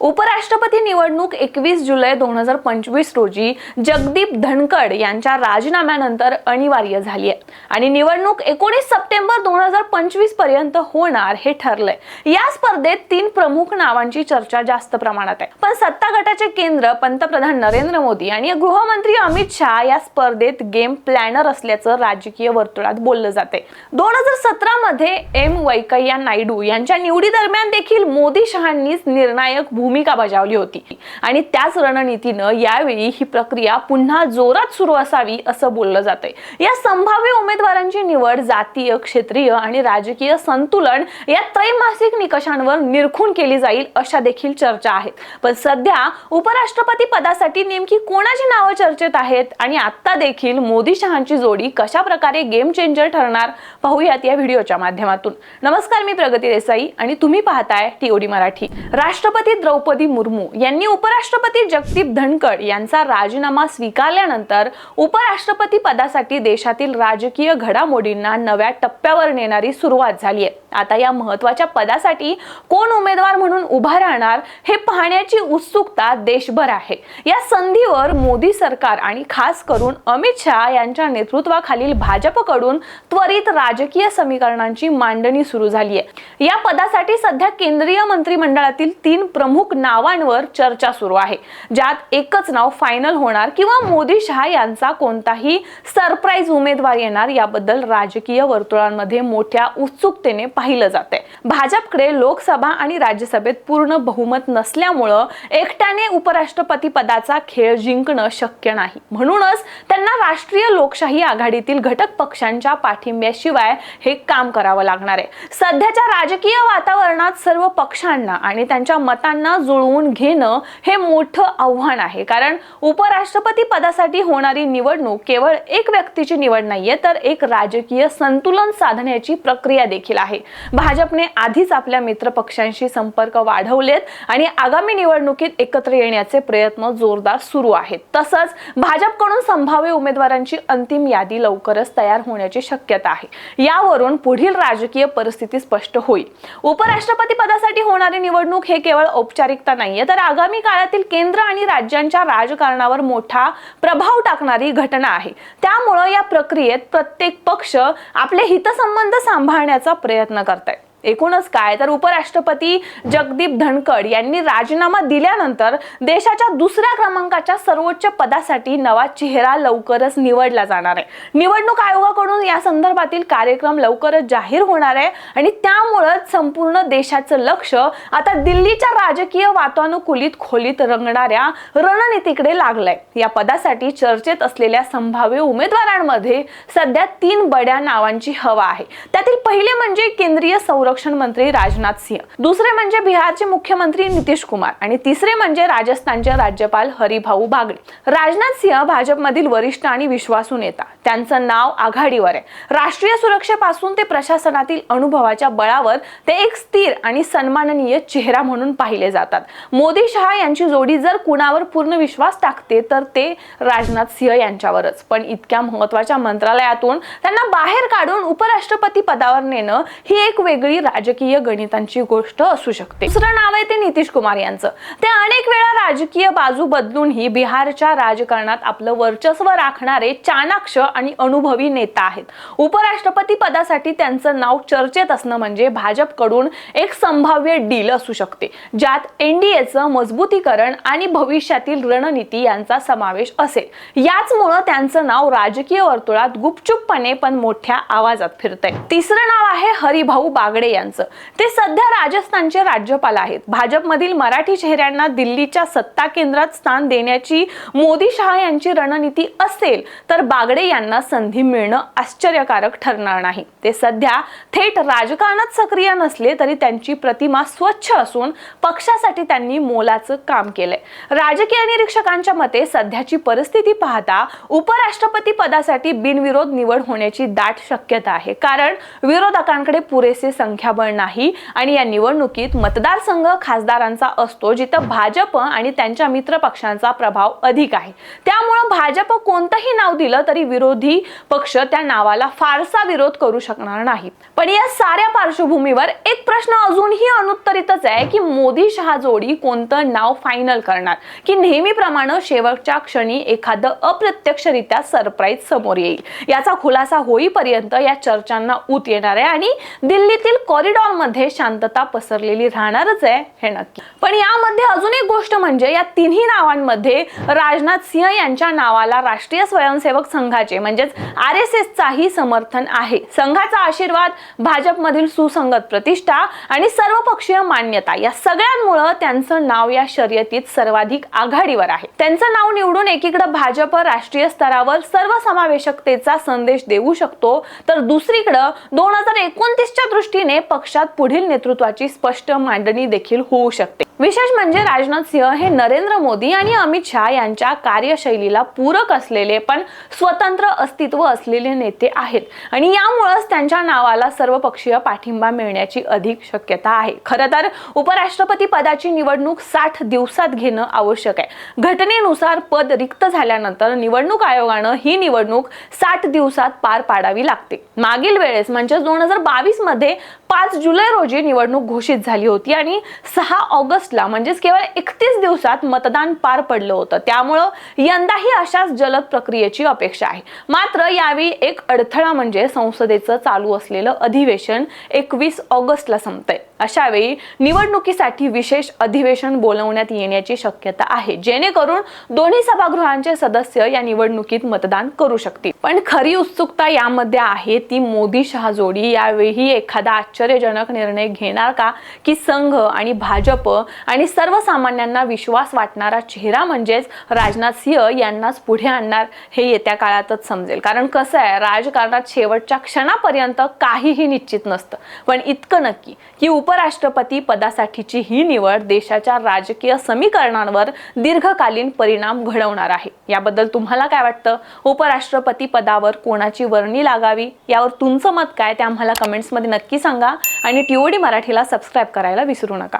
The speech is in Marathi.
उपराष्ट्रपती निवडणूक एकवीस जुलै दोन हजार पंचवीस रोजी जगदीप धनखड यांच्या राजीनाम्यानंतर अनिवार्य झाली आहे आणि निवडणूक एकोणीस सप्टेंबर दोन हजार पंचवीसपर्यंत होणार हे ठरलंय. या स्पर्धेत तीन प्रमुख नावांची चर्चा जास्त प्रमाणात आहे. पण सत्ता गटाचे केंद्र पंतप्रधान नरेंद्र मोदी आणि गृहमंत्री अमित शहा या स्पर्धेत गेम प्लॅनर असल्याचं राजकीय वर्तुळात बोललं जाते दोन हजार सतरा मध्ये एम व्यंकय्या नायडू यांच्या निवडी दरम्यान देखील मोदी शहांनीच निर्णायक भूमिका बजावली होती. आणि त्याच रणनीतीनं यावेळी ही प्रक्रिया पुन्हा जोरात सुरू असावी असं बोललं जातंय. या संभाव्य उमेदवारांची निवड जातीय क्षेत्रीय आणि राजकीय संतुलन या त्रैमासिक निकषांवर निरखून केली जाईल अशा देखील चर्चा आहेत. पण सध्या उपराष्ट्रपती पदासाठी नेमकी कोणाची नावं चर्चेत आहेत आणि आता देखील मोदी शहांची जोडी कशा प्रकारे गेम चेंजर ठरणार पाहूयात या व्हिडिओच्या माध्यमातून. नमस्कार मी प्रगती देसाई आणि तुम्ही पाहताय टीओडी मराठी. राष्ट्रपती द्रौपदी मुर्मू यांनी उपराष्ट्रपती जगदीप धनखड यांचा राजीनामा स्वीकारल्यानंतर उपराष्ट्रपती पदासाठी देशातील राजकीय घडामोडींना नव्या टप्प्यावर नेणारी सुरुवात झाली आहे. आता या महत्त्वाच्या पदासाठी कोण उमेदवार म्हणून उभा राहणार हे पाहण्याची उत्सुकता देशभर आहे. या संधीवर मोदी सरकार आणि खास करून अमित शहा यांच्या नेतृत्वाखालील भाजपकडून त्वरित राजकीय समीकरणांची मांडणी सुरू झाली आहे. या पदासाठी सध्या केंद्रीय मंत्रिमंडळातील तीन प्रमुख नावांवर चर्चा सुरू आहे ज्यात एकच नाव फायनल होणार किंवा मोदी शहा यांचा कोणताही सरप्राईज उमेदवार येणार याबद्दल राजकीय वर्तुळांमध्ये मोठ्या उत्सुकतेने पाहिलं जाते भाजपकडे लोकसभा आणि राज्यसभेत पूर्ण बहुमत नसल्यामुळं एकट्याने उपराष्ट्रपती पदाचा खेळ जिंकणं शक्य नाही. म्हणूनच त्यांना राष्ट्रीय लोकशाही आघाडीतील घटक पक्षांच्या पाठिंब्याशिवाय हे काम करावं लागणार आहे. सध्याच्या राजकीय वातावरणात सर्व पक्षांना आणि त्यांच्या मतांना जुळवून घेणं हे मोठं आव्हान आहे. कारण उपराष्ट्रपती पदासाठी होणारी निवडणूक केवळ एक व्यक्तीची निवड नाहीये तर एक राजकीय संतुलन साधण्याची प्रक्रिया देखील आहे. भाजपने आधीच आपल्या मित्र पक्षांशी संपर्क वाढवलेत आणि आगामी निवडणुकीत एकत्र येण्याचे प्रयत्न जोरदार सुरू आहेत. तसंच भाजपकडून संभाव्य उमेदवारांची अंतिम यादी लवकरच तयार होण्याची शक्यता आहे. यावरून पुढील राजकीय परिस्थिती स्पष्ट होईल. उपराष्ट्रपती पदासाठी होणारी निवडणूक हे केवळ औपचारिकता नाहीये. तर आगामी काळातील केंद्र आणि राज्यांच्या राजकारणावर मोठा प्रभाव टाकणारी घटना आहे. त्यामुळं या प्रक्रियेत प्रत्येक पक्ष आपले हितसंबंध सांभाळण्याचा प्रयत्न करत आहे एकूणच काय? तर उपराष्ट्रपती जगदीप धनखड यांनी राजीनामा दिल्यानंतर देशाच्या दुसऱ्या क्रमांकाच्या सर्वोच्च पदासाठी नवा चेहरा लवकरच निवडला जाणार आहे. निवडणूक आयोगाकडून या संदर्भातील कार्यक्रम लवकरच जाहीर होणार आहे आणि त्यामुळंच संपूर्ण देशाचं लक्ष आता दिल्लीच्या राजकीय वातानुकूलित खोलीत रंगणाऱ्या रणनीतीकडे लागलंय. या पदासाठी चर्चेत असलेल्या संभाव्य उमेदवारांमध्ये सध्या तीन बड्या नावांची हवा आहे. त्यातील पहिले म्हणजे केंद्रीय संरक्षण मंत्री राजनाथ सिंह. दुसरे म्हणजे बिहारचे मुख्यमंत्री नितीश कुमार आणि तिसरे म्हणजे राजस्थानचे राज्यपाल हरिभाऊ बागडे. राजनाथ सिंह भाजपमधील वरिष्ठ आणि विश्वासू नेता. त्यांचं नाव आघाडीवर आहे. राष्ट्रीय सुरक्षेपासून ते प्रशासनातील अनुभवाच्या बळावर ते एक स्थिर आणि सन्माननीय चेहरा म्हणून पाहिले जातात. मोदी शहा यांची जोडी जर कुणावर पूर्ण विश्वास टाकते तर ते राजनाथ सिंह यांच्यावरच. पण इतक्या महत्त्वाच्या मंत्रालयातून त्यांना बाहेर काढून उपराष्ट्रपती पदावर नेणं ही एक वेगळी राजकीय गणितांची गोष्ट असू शकते. दुसरं नाव आहे ते नितीश कुमार यांचं. ते अनेक वेळा राजकीय बाजू बदलूनही बिहारच्या राजकारणात आपलं वर्चस्व राखणारे चाणाक्ष आणि अनुभवी नेता आहेत. उपराष्ट्रपती पदासाठी त्यांचं नाव चर्चेत असणं म्हणजे भाजपकडून एक संभाव्य डील असू शकते. ज्यात एनडीएचं मजबूतीकरण आणि भविष्यातील रणनीती यांचा समावेश असेल. याचमुळं त्यांचं नाव राजकीय वर्तुळात गुपचूपपणे पण मोठ्या आवाजात फिरतंय. तिसरं नाव आहे हरिभाऊ बागडे यांचं. ते सध्या राजस्थानचे राज्यपाल आहेत. भाजपमधील मराठी चेहऱ्यांना दिल्लीच्या सत्ता केंद्रात स्थान देण्याची मोदी शहा यांची रणनीती असेल तर बागडे यांना संधी मिळणं आश्चर्यकारक ठरणार नाही. ते सध्या थेट राजकारणात सक्रिय नसले तरी त्यांची प्रतिमा स्वच्छ असून पक्षासाठी त्यांनी मोलाचं काम केलंय. राजकीय निरीक्षकांच्या मते सध्याची परिस्थिती पाहता उपराष्ट्रपती पदासाठी बिनविरोध निवड होण्याची दाट शक्यता आहे. कारण विरोधकांकडे पुरेसे संख्या संख्याबळ नाही आणि या निवडणुकीत मतदारसंघ खासदारांचा असतो जिथं भाजप आणि त्यांच्या मित्र पक्षांचा प्रभाव अधिक आहे. त्यामुळं भाजप कोणतंही नाव दिलं तरी विरोधी पक्ष त्या नावाला फारसा विरोध करू शकणार नाही. पण या साऱ्या पार्श्वभूमीवर एक प्रश्न अजूनही अनुत्तरितच आहे की मोदी शहा जोडी कोणतं नाव फायनल करणार? की नेहमीप्रमाणे शेवटच्या क्षणी एखादं अप्रत्यक्षरित्या सरप्राईज समोर येईल? याचा खुलासा होईपर्यंत या चर्चांना ऊत येणार आहे आणि दिल्लीतील कॉरिडॉरमध्ये शांतता पसरलेली राहणारच आहे हे नक्की. पण यामध्ये अजून एक गोष्ट म्हणजे या तिन्ही नावांमध्ये राजनाथ सिंह यांच्या नावाला राष्ट्रीय स्वयंसेवक संघाचे म्हणजेच आर एस एसचाही समर्थन आहे. संघाचा आशीर्वाद भाजपमधील सुसंगत प्रतिष्ठा आणि सर्वपक्षीय मान्यता या सगळ्यांमुळं त्यांचं नाव या शर्यतीत सर्वाधिक आघाडीवर आहे. त्यांचं नाव निवडून एकीकडे भाजप राष्ट्रीय स्तरावर सर्वसमावेशकतेचा संदेश देऊ शकतो तर दुसरीकडं दोन हजार एकोणतीसच्या दृष्टीने पक्षात पुढील नेतृत्वाची स्पष्ट मांडणी देखील होऊ शकते. विशेष म्हणजे राजनाथ सिंह हे नरेंद्र मोदी आणि अमित शहा यांच्या कार्यशैलीला पूरक असलेले पण स्वतंत्र अस्तित्व असलेले नेते आहेत. आणि यामुळेच त्यांच्या नावाला सर्वपक्षीय पाठिंबा मिळण्याची अधिक शक्यता आहे. खरं तर उपराष्ट्रपती पदाची निवडणूक साठ दिवसात घेणं आवश्यक आहे. घटनेनुसार पद रिक्त झाल्यानंतर निवडणूक आयोगानं ही निवडणूक साठ दिवसात पार पाडावी लागते. मागील वेळेस म्हणजे दोन हजार बावीसमध्ये पाच जुलै रोजी निवडणूक घोषित झाली होती आणि सहा ऑगस्ट ऑगस्टला म्हणजेच केवळ एकतीस दिवसात मतदान पार पडलं होतं. त्यामुळं यंदाही अशाच जलद प्रक्रियेची अपेक्षा आहे. मात्र यावेळी एक अडथळा म्हणजे संसदेचं चालू असलेलं अधिवेशन एकवीस ऑगस्टला संपतंय. अशावेळी निवडणुकीसाठी विशेष अधिवेशन बोलवण्यात येण्याची शक्यता आहे. जेणेकरून दोन्ही सभागृहांचे सदस्य या निवडणुकीत मतदान करू शकतील. पण खरी उत्सुकता यामध्ये आहे ती मोदी शहा जोडी यावेळी एखादा आश्चर्यजनक निर्णय घेणार का? की संघ आणि भाजप आणि सर्वसामान्यांना विश्वास वाटणारा चेहरा म्हणजेच राजनाथ सिंह यांनाच पुढे आणणार हे येत्या काळातच समजेल. कारण कसं आहे राजकारणात शेवटच्या क्षणापर्यंत काहीही निश्चित नसतं. पण इतकं नक्की की उपराष्ट्रपती पदासाठीची ही निवड देशाच्या राजकीय समीकरणांवर दीर्घकालीन परिणाम घडवणार आहे. याबद्दल तुम्हाला काय वाटतं? उपराष्ट्रपती पदावर कोणाची वर्णी लागावी? यावर तुमचं मत काय? ते आम्हाला कमेंट्समध्ये नक्की सांगा. आणि टीओडी मराठीला सबस्क्राईब करायला विसरू नका.